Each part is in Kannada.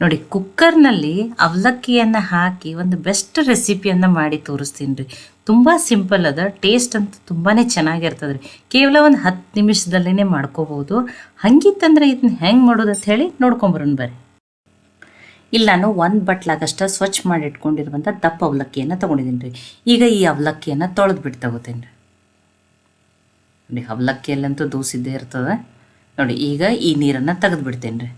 ನೋಡಿ ಕುಕ್ಕರ್ನಲ್ಲಿ ಅವಲಕ್ಕಿಯನ್ನು ಹಾಕಿ ಒಂದು ಬೆಸ್ಟ್ ರೆಸಿಪಿಯನ್ನು ಮಾಡಿ ತೋರಿಸ್ತೀನಿ ರೀ. ತುಂಬ ಸಿಂಪಲ್ ಅದ ಟೇಸ್ಟ್ ಅಂತೂ ತುಂಬಾ ಚೆನ್ನಾಗಿರ್ತದೆ ರೀ ಕೇವಲ ಒಂದು ಹತ್ತು ನಿಮಿಷದಲ್ಲೇ ಮಾಡ್ಕೋಬೋದು ಹಂಗಿತ್ತಂದ್ರೆ ಇದನ್ನ ಹೆಂಗೆ ಮಾಡೋದು ಅಂತ ಹೇಳಿ ನೋಡ್ಕೊಂಬರೋಣ ಬರ್ರಿ. ಇಲ್ಲಿ ನಾನು ಒಂದು ಬಟ್ಲಾಗಷ್ಟ ಸ್ವಚ್ಛ ಮಾಡಿ ಇಟ್ಕೊಂಡಿರುವಂಥ ದಪ್ಪ ಅವಲಕ್ಕಿಯನ್ನು ತೊಗೊಂಡಿದ್ದೀನಿ ರೀ. ಈಗ ಈ ಅವಲಕ್ಕಿಯನ್ನು ತೊಳೆದು ಬಿಟ್ಟು ತಗೋತೀನಿ ರೀ. ನೋಡಿ, ಅವಲಕ್ಕಿಯಲ್ಲಂತೂ ದೋಸಿದ್ದೇ ಇರ್ತದೆ. ನೋಡಿ, ಈಗ ಈ ನೀರನ್ನು ತೆಗೆದು ಬಿಡ್ತೇನೆ ರೀ.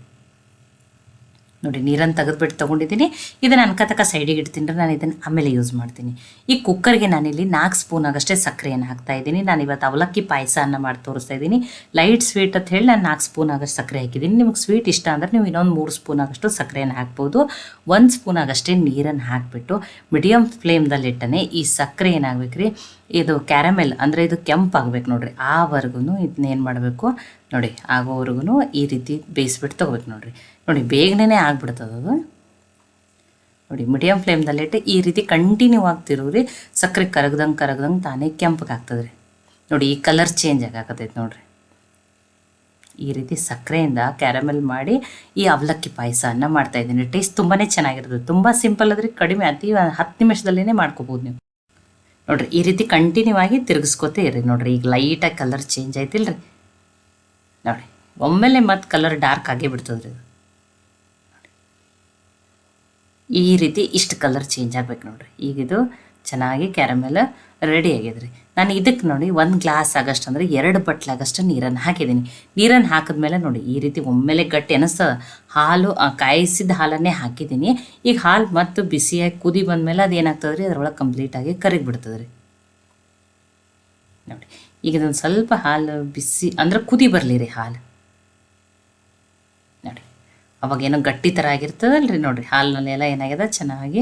ನೋಡಿ, ನೀರನ್ನು ತೆಗೆದುಬಿಟ್ಟು ತೊಗೊಂಡಿದ್ದೀನಿ. ಇದನ್ನು ಅನ್ಕತಕ್ಕ ಸೈಡಿಗೆ ಇಡ್ತೀನಿ ನಾನು ಇದನ್ನು ಆಮೇಲೆ ಯೂಸ್ ಮಾಡ್ತೀನಿ. ಈ ಕುಕ್ಕರ್ಗೆ ನಾನಿಲ್ಲಿ ನಾಲ್ಕು ಸ್ಪೂನ್ ಆಗಷ್ಟೇ ಸಕ್ಕರೆಯನ್ನು ಹಾಕ್ತಾ ಇದ್ದೀನಿ. ನಾನು ಇವತ್ತು ಅವಲಕ್ಕಿ ಪಾಯಸನ ಮಾಡಿ ತೋರಿಸ್ತಾ ಇದ್ದೀನಿ. ಲೈಟ್ ಸ್ವೀಟ್ ಅಂತ ಹೇಳಿ ನಾನು ನಾಲ್ಕು ಸ್ಪೂನ್ ಆಗಷ್ಟು ಸಕ್ಕರೆ ಹಾಕಿದ್ದೀನಿ. ನಿಮಗೆ ಸ್ವೀಟ್ ಇಷ್ಟ ಅಂದರೆ ನೀವು ಇನ್ನೊಂದು ಮೂರು ಸ್ಪೂನ್ ಆಗಷ್ಟು ಸಕ್ಕರೆಯನ್ನು ಹಾಕ್ಬೋದು. ಒಂದು ಸ್ಪೂನ್ ಆಗಷ್ಟೇ ನೀರನ್ನು ಹಾಕಿಬಿಟ್ಟು ಮೀಡಿಯಮ್ ಫ್ಲೇಮ್ದಲ್ಲಿಟ್ಟನೆ ಈ ಸಕ್ಕರೆ ಏನಾಗಬೇಕ್ರಿ ಇದು ಕ್ಯಾರಮೆಲ್, ಅಂದರೆ ಇದು ಕೆಂಪಾಗ್ಬೇಕು ನೋಡ್ರಿ. ಆವರೆಗೂ ಇದನ್ನೇನು ಮಾಡಬೇಕು ನೋಡಿ ಆಗೋವರೆಗೂ ಈ ರೀತಿ ಬೇಯಿಸ್ಬಿಟ್ಟು ತೊಗೋಬೇಕು ನೋಡಿರಿ. ನೋಡಿ ಬೇಗನೆ ಆಗ್ಬಿಡ್ತದೆ ಅದು. ನೋಡಿ ಮೀಡಿಯಮ್ ಫ್ಲೇಮ್ದಲ್ಲಿಟ್ಟು ಈ ರೀತಿ ಕಂಟಿನ್ಯೂ ಆಗ್ತಿರೋರಿ ಸಕ್ಕರೆ ಕರಗ್ದಂಗೆ ಕರಗ್ದಂಗೆ ತಾನೇ ಕೆಂಪಗೆ ಆಗ್ತದೆ ರೀ ನೋಡಿ, ಈ ಕಲರ್ ಚೇಂಜ್ ಆಗಾಕತ್ತೈತೆ ನೋಡ್ರಿ. ಈ ರೀತಿ ಸಕ್ಕರೆಯಿಂದ ಕ್ಯಾರಮೆಲ್ ಮಾಡಿ ಈ ಅವಲಕ್ಕಿ ಪಾಯಸನ ಮಾಡ್ತಾ ಇದ್ದೀನಿ. ಟೇಸ್ಟ್ ತುಂಬಾ ಚೆನ್ನಾಗಿರ್ತದೆ. ತುಂಬ ಸಿಂಪಲ್ ಆದರೆ ಕಡಿಮೆ, ಅತಿ ಹತ್ತು ನಿಮಿಷದಲ್ಲೇ ಮಾಡ್ಕೋಬೋದು ನೀವು. ನೋಡ್ರಿ, ಈ ರೀತಿ ಕಂಟಿನ್ಯೂ ಆಗಿ ತಿರುಗಿಸ್ಕೊತೇ ಇರಿ ನೋಡ್ರಿ, ಈಗ ಲೈಟಾಗಿ ಕಲರ್ ಚೇಂಜ್ ಆಯ್ತಿಲ್ರಿ? ನೋಡಿ ಒಮ್ಮೆಲೆ ಮತ್ತೆ ಕಲರ್ ಡಾರ್ಕ್ ಆಗೇ ಬಿಡ್ತದ್ರಿ ಈ ರೀತಿ ಇಷ್ಟು ಕಲರ್ ಚೇಂಜ್ ಆಗ್ಬೇಕು ನೋಡ್ರಿ. ಈಗ ಇದು ಚೆನ್ನಾಗಿ ಕ್ಯಾರಮೆಲ್ ರೆಡಿ ಆಗಿದೆ ರೀ ನಾನು ಇದಕ್ಕೆ ನೋಡಿ ಒಂದು ಗ್ಲಾಸ್ ಆಗಷ್ಟು ಅಂದರೆ ಎರಡು ಬಟ್ಲಾಗಷ್ಟು ನೀರನ್ನು ಹಾಕಿದ್ದೀನಿ. ನೀರನ್ನು ಹಾಕಿದ್ಮೇಲೆ ನೋಡಿ ಈ ರೀತಿ ಒಮ್ಮೆಲೆ ಗಟ್ಟಿ ಅನ್ನಿಸ್ತದೆ ಹಾಲು ಕಾಯಿಸಿದ ಹಾಲನ್ನೇ ಹಾಕಿದ್ದೀನಿ. ಈಗ ಹಾಲು ಮತ್ತು ಬಿಸಿಯಾಗಿ ಕುದಿ ಬಂದಮೇಲೆ ಅದು ಏನಾಗ್ತದೆ ರೀ? ಅದರೊಳಗೆ ಕಂಪ್ಲೀಟಾಗಿ ಕರಗಿ ಬಿಡ್ತದೆ ರೀ. ನೋಡಿ, ಈಗ ಇದೊಂದು ಸ್ವಲ್ಪ ಹಾಲು ಬಿಸಿ, ಅಂದ್ರೆ ಕುದಿ ಬರಲಿ ರೀ ಹಾಲು. ನೋಡಿ ಅವಾಗ ಏನೋ ಗಟ್ಟಿ ಥರ ಆಗಿರ್ತದಲ್ರಿ ನೋಡ್ರಿ. ಹಾಲಿನಲ್ಲೆಲ್ಲ ಏನಾಗಿದೆ ಚೆನ್ನಾಗಿ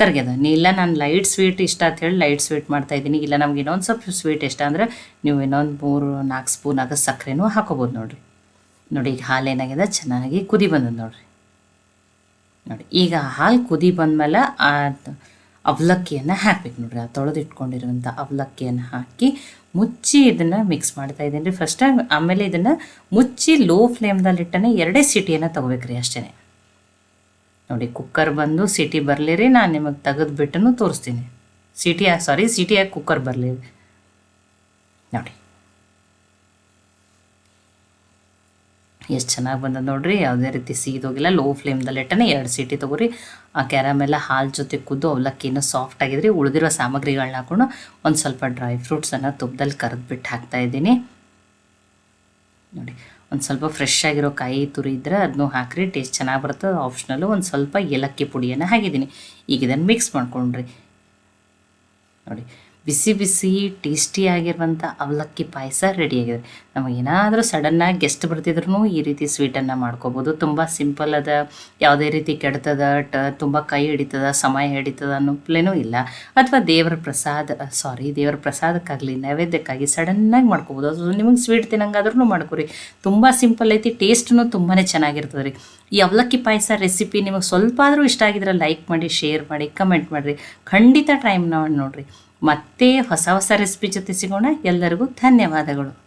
ಕರಗ್ಯದ. ನೀ ಇಲ್ಲ, ನಾನು ಲೈಟ್ ಸ್ವೀಟ್ ಇಷ್ಟ ಅಂತ ಹೇಳಿ ಲೈಟ್ ಸ್ವೀಟ್ ಮಾಡ್ತಾ ಇದ್ದೀನಿ. ಇಲ್ಲ, ನಮ್ಗೆ ಇನ್ನೊಂದು ಸ್ವಲ್ಪ ಸ್ವೀಟ್ ಇಷ್ಟ ಅಂದರೆ ನೀವು ಇನ್ನೊಂದು ಮೂರು, ನಾಲ್ಕು ಸ್ಪೂನ್ ಆಗ ಸಕ್ಕರೆನೂ ಹಾಕೋಬೋದು ನೋಡಿರಿ. ನೋಡಿ, ಈಗ ಹಾಲು ಏನಾಗಿದೆ? ಚೆನ್ನಾಗಿ ಕುದಿ ಬಂದದ ನೋಡಿರಿ. ನೋಡಿ, ಈಗ ಹಾಲು ಕುದಿ ಬಂದಮೇಲೆ ಆ ಅವಲಕ್ಕಿಯನ್ನು ಹಾಕ್ಬೇಕು ನೋಡ್ರಿ. ಆ ತೊಳೆದು ಇಟ್ಕೊಂಡಿರುವಂಥ ಅವಲಕ್ಕಿಯನ್ನು ಹಾಕಿ ಮುಚ್ಚಿ ಇದನ್ನು ಮಿಕ್ಸ್ ಮಾಡ್ತಾ ಇದ್ದೀನಿ. ರೀ ಫಸ್ಟ್ ಆಮೇಲೆ ಇದನ್ನು ಮುಚ್ಚಿ ಲೋ ಫ್ಲೇಮ್ದಲ್ಲಿಟ್ಟನೆ ಎರಡೇ ಸಿಟಿಯನ್ನು ತೊಗೋಬೇಕ್ರಿ ಅಷ್ಟೇ ನೋಡಿ ಕುಕ್ಕರ್ ಬಂದು ಸಿಟಿ ಬರಲಿ ರೀ, ನಾನು ನಿಮಗೆ ತೆಗೆದು ಬಿಟ್ಟು ತೋರಿಸ್ತೀನಿ. ಸಿಟಿ ಸಾರಿ ಸಿಟಿಯಾಗಿ ಕುಕ್ಕರ್ ಬರಲಿ ನೋಡಿ. ಎಷ್ಟು ಚೆನ್ನಾಗಿ ಬಂದದ ನೋಡ್ರಿ, ಯಾವುದೇ ರೀತಿ ಸೀದೋಗಿಲ್ಲ ಲೋ ಫ್ಲೇಮ್ದಲ್ಲಿ ಇಟ್ಟನೆ ಎರಡು ಸೀಟಿ ತೊಗೊರಿ. ಆ ಕ್ಯಾರಮೆಲ್ಲ ಹಾಲು ಜೊತೆ ಕುದ್ದು ಅವಲಕ್ಕಿನೂ ಸಾಫ್ಟ್ ಆಗಿದ್ರಿ, ಉಳಿದಿರೋ ಸಾಮಗ್ರಿಗಳನ್ನ ಹಾಕೊಂಡು ಒಂದು ಸ್ವಲ್ಪ ಡ್ರೈ ಫ್ರೂಟ್ಸನ್ನು ತುಪ್ಪದಲ್ಲಿ ಕರೆದ್ಬಿಟ್ಟು ಹಾಕ್ತಾ ಇದ್ದೀನಿ. ನೋಡಿ. ಒಂದು ಸ್ವಲ್ಪ ಫ್ರೆಶ್ ಆಗಿರೋ ಕಾಯಿ ತುರಿ ಇದ್ದರೆ ಅದನ್ನು ಹಾಕ್ರಿ ಟೇಸ್ಟ್ ಚೆನ್ನಾಗಿ ಬರ್ತದೆ ಆಪ್ಷನಲ್ಲು ಒಂದು ಸ್ವಲ್ಪ ಏಲಕ್ಕಿ ಪುಡಿಯನ್ನು ಹಾಕಿದ್ದೀನಿ. ಈಗ ಇದನ್ನು ಮಿಕ್ಸ್ ಮಾಡ್ಕೊಂಡ್ರಿ. ನೋಡಿ ಬಿಸಿ ಬಿಸಿ ಟೇಸ್ಟಿಯಾಗಿರುವಂಥ ಅವಲಕ್ಕಿ ಪಾಯಸ ರೆಡಿಯಾಗಿದೆ ನಮಗೆ ಏನಾದರೂ ಸಡನ್ನಾಗಿ ಗೆಸ್ಟ್ ಬರ್ತಿದ್ರು ಈ ರೀತಿ ಸ್ವೀಟನ್ನು ಮಾಡ್ಕೋಬೋದು. ತುಂಬ ಸಿಂಪಲ್ ಅದ, ಯಾವುದೇ ರೀತಿ ಕೆಡ್ತದ, ಟ, ತುಂಬ ಕೈ ಹಿಡಿತದ, ಸಮಯ ಹಿಡಿತದ ಅನ್ನೋ ಪ್ಲೇನೂ ಇಲ್ಲ. ಅಥವಾ ದೇವರ ಪ್ರಸಾದ ಸಾರಿ ದೇವರ ಪ್ರಸಾದಕ್ಕಾಗಲಿ ನೈವೇದ್ಯಕ್ಕಾಗಿ ಸಡನ್ನಾಗಿ ಮಾಡ್ಕೋಬೋದು. ಅದು ನಿಮಗೆ ಸ್ವೀಟ್ ತಿನ್ನಂಗಾದ್ರೂ ಮಾಡ್ಕೊರಿ. ತುಂಬ ಸಿಂಪಲ್ ಐತಿ ಟೇಸ್ಟ್ನು ತುಂಬಾ ಚೆನ್ನಾಗಿರ್ತದೆ ರೀ. ಈ ಅವಲಕ್ಕಿ ಪಾಯಸ ರೆಸಿಪಿ ನಿಮಗೆ ಸ್ವಲ್ಪ ಆದರೂ ಇಷ್ಟ ಆಗಿದ್ರೆ ಲೈಕ್ ಮಾಡಿ ಶೇರ್ ಮಾಡಿ ಕಮೆಂಟ್ ಮಾಡಿರಿ. ಖಂಡಿತ ಟ್ರೈ ಮಾಡಿ ನೋಡಿರಿ. ಮತ್ತೆ ಹೊಸ ಹೊಸ ರೆಸಿಪಿ ಜೊತೆ ಸಿಗೋಣ. ಎಲ್ಲರಿಗೂ ಧನ್ಯವಾದಗಳು.